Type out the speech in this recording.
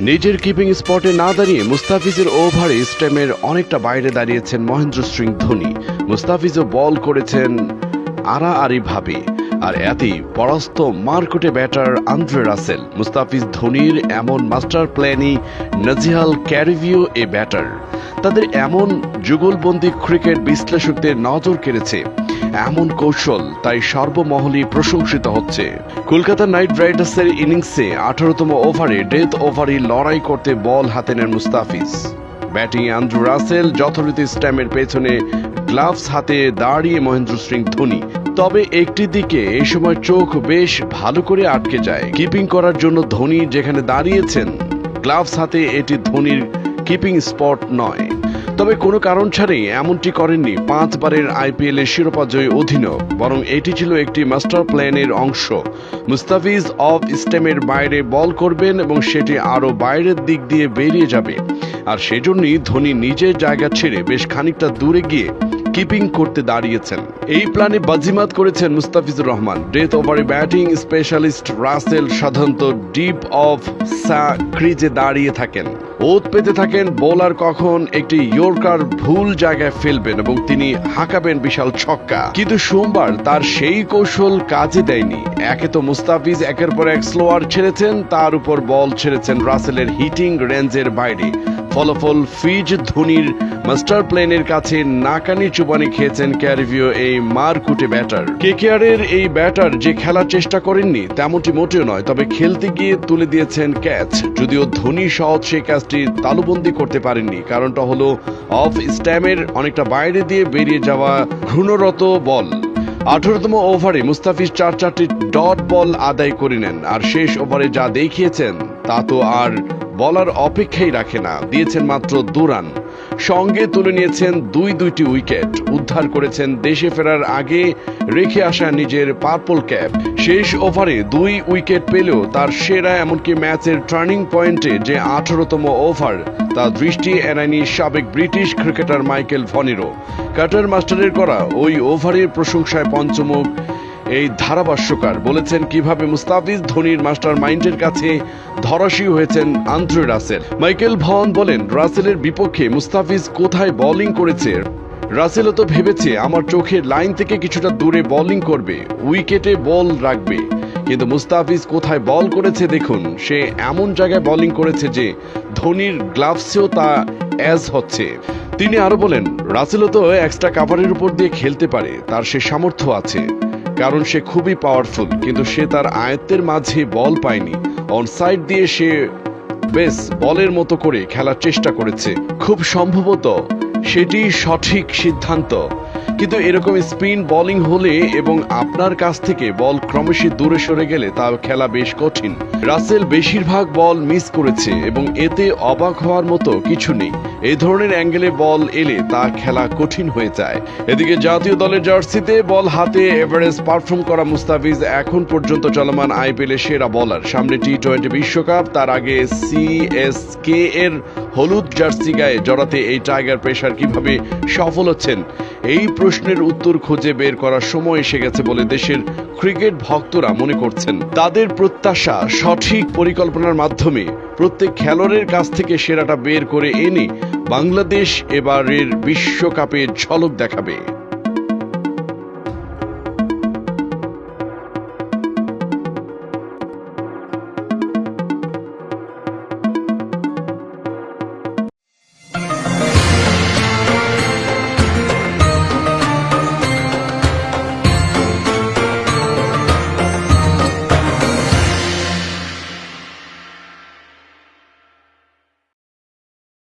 নিজের কিপিং স্পটে না দাঁড়িয়ে মুস্তাফিজের ওভারে স্টেমের অনেকটা বাইরে দাঁড়িয়েছেন মহেন্দ্র সিং ধোনি। মুস্তাফিজও বল করেছেন আড়াআড়িভাবে। আর এতেই পরাস্ত মার্কটে ব্যাটার আন্দ্রে রাসেল, মুস্তাফিজ ধোনির এমন মাস্টার প্ল্যানই নাজিহাল ক্যারিভিও এ ব্যাটার। তাদের এমন যুগলবন্দি ক্রিকেট বিশ্লেষকদের নজর কেড়েছে এমন কৌশল, তাই সর্বমহলে প্রশংসিত হচ্ছে। কলকাতা নাইট রাইডার্সের ইনিংসে আঠারোতম ওভারে ডেথ ওভারে লড়াই করতে বল হাতে নেন মুস্তাফিজ। ব্যাটিং আন্দ্রু রাসেল যথারীতি স্ট্যামের পেছনে গ্লাভস হাতে দাঁড়িয়ে মহেন্দ্র সিং ধোনি। তবে একটি দিকে এই সময় চোখ বেশ ভালো করে আটকে যায়। কিপিং করার জন্য ধোনি যেখানে দাঁড়িয়েছেন, গ্লাভস হাতে এটি ধোনির কিপিং স্পট নয়। তবে কোনো কারণ ছাড়াই এমনটি করেননি পাঁচবারের আইপিএল শিরোপা জয়ী অধীনক বরং এটি ছিল একটি মাস্টার প্ল্যানের অংশ। মুস্তাফিজ অফ স্টেমের বাইরে বল করবেন এবং সেটি আরও বাইরের দিক দিয়ে বেরিয়ে যাবে। আর সেজন্যই ধোনি নিজের জায়গা ছেড়ে বেশ খানিকটা দূরে গিয়ে কিপিং করতে দাঁড়িয়েছেন। এই প্ল্যানে বাজিমাত করেছেন মুস্তাফিজুর রহমান। ডেথ ওভারে ব্যাটিং স্পেশালিস্ট রাসেল সাধারণত ডিপ অফ সা ক্রিজে দাঁড়িয়ে থাকেন। ওত পেতে থাকেন বোলার কখন একটি ইয়র্কার ভুল জায়গায় ফেলবেন এবং তিনি হাঁকাবেন বিশাল ছক্কা। কিন্তু সোমবার তার সেই কৌশল কাজে দেয়নি। একে তো মুস্তাফিজ একের পর এক স্লোয়ার ছেড়েছেন, তার উপর বল ছেড়েছেন রাসেলের হিটিং রেঞ্জের বাইরে। ফলাফল ফিজ ধোনির মাস্টার প্লেনের কাছে নাকানি চুবানি খেয়েছেন ক্যারিভিও এই মারকুটে ব্যাটার। কেকেআরের এই ব্যাটার যে খেলার চেষ্টা করেননি, তেমনটি মোটেও নয়, তবে খেলতে গিয়ে তুলে দিয়েছেন ক্যাচ। যদিও ধোনি সহজ সেই ক্যাচটি তালুবন্দি করতে পারেননি, কারণটা হলো অফ স্ট্যামের অনেকটা বাইরে দিয়ে বেরিয়ে যাওয়া ঘূর্ণরত বল। আঠারোতম ওভারে মুস্তাফিজ চার চারটি ডট বল আদায় করে নেন, আর শেষ ওভারে যা দেখিয়েছেন তা তো আর বলার অপেক্ষাই রাখে না, দিয়েছেন মাত্র দু রান। সঙ্গে তুলে নিয়েছেন দুই দুইটি উইকেট। উদ্ধার করেছেন দেশে ফেরার আগে রেখে আসা নিজের পার্পল ক্যাপ। শেষ ওভারে দুই উইকেট পেলেও তার সেরা এমনকি ম্যাচের টার্নিং পয়েন্টে যে আঠারোতম ওভার, তা দৃষ্টি এড়ায়নি সাবেক ব্রিটিশ ক্রিকেটার মাইকেল ভনিরো কাটার মাস্টারের করা ওই ওভারের প্রশংসায় পঞ্চমুখ এই ধারাভাষ্যকার বলেছেন কীভাবে মুস্তাফিজ ধোনির মাস্টার মাইন্ডের কাছে ধরাশী হয়েছেন আন্দ্রে রাসেল। মাইকেল ভন বলেন, রাসেলের বিপক্ষে মুস্তাফিজ কোথায় বোলিং করেছে? রাসেলও তো ভেবেছে, আমার চোখের লাইন থেকে কিছুটা দূরে বোলিং করবে উইকেটে বল রাখবে। কিন্তু মুস্তাফিজ কোথায় বল করেছে দেখুন, সে এমন জায়গায় বোলিং করেছে যে ধোনির গ্লাভসেও তা অ্যাজ হচ্ছে। তিনি আরও বলেন, রাসেলও তো এক্সট্রা কাভারের উপর দিয়ে খেলতে পারে, তার সে সামর্থ্য আছে। কারণ সে খুবই পাওয়ারফুল কিন্তু সে তার আয়ত্তের মাঝে বল পায়নি। অন সাইড দিয়ে সে বেস বলের মতো করে খেলার চেষ্টা করেছে। খুব সম্ভবত সেটি সঠিক সিদ্ধান্ত। কিন্তু এরকম স্পিন বোলিং হলে এবং আপনার কাছ থেকে বল ক্রমশই দূরে সরে গেলে তা খেলা বেশ কঠিন। রাসেল বেশিরভাগ বল মিস করেছে এবং এতে অবাক হওয়ার মতো কিছু নেই। এই ধরনের অ্যাঙ্গেলে বল এলে তা খেলা কঠিন হয়ে যায়। এদিকে জাতীয় দলের জার্সিতে বল হাতে এভারেস্ট পারফর্ম করা মুস্তাফিজ এখন পর্যন্ত চলমান আইপিএলের সেরা বলার। সামনে টি টোয়েন্টি বিশ্বকাপ, তার আগে সিএসকে এর হলুদ জার্সি গায়ে জড়াতে এই টাইগার পেশার কীভাবে সফল হচ্ছেন? এই প্রশ্নের উত্তর খুঁজে বের করার সময় এসে গেছে বলে দেশের ক্রিকেট ভক্তরা মনে করছেন। তাদের প্রত্যাশা সঠিক পরিকল্পনার মাধ্যমে প্রত্যেক খেলোয়াড়ের কাছ থেকে সেরাটা বের করে এনে বাংলাদেশ এবারের বিশ্বকাপে ঝলক দেখাবে।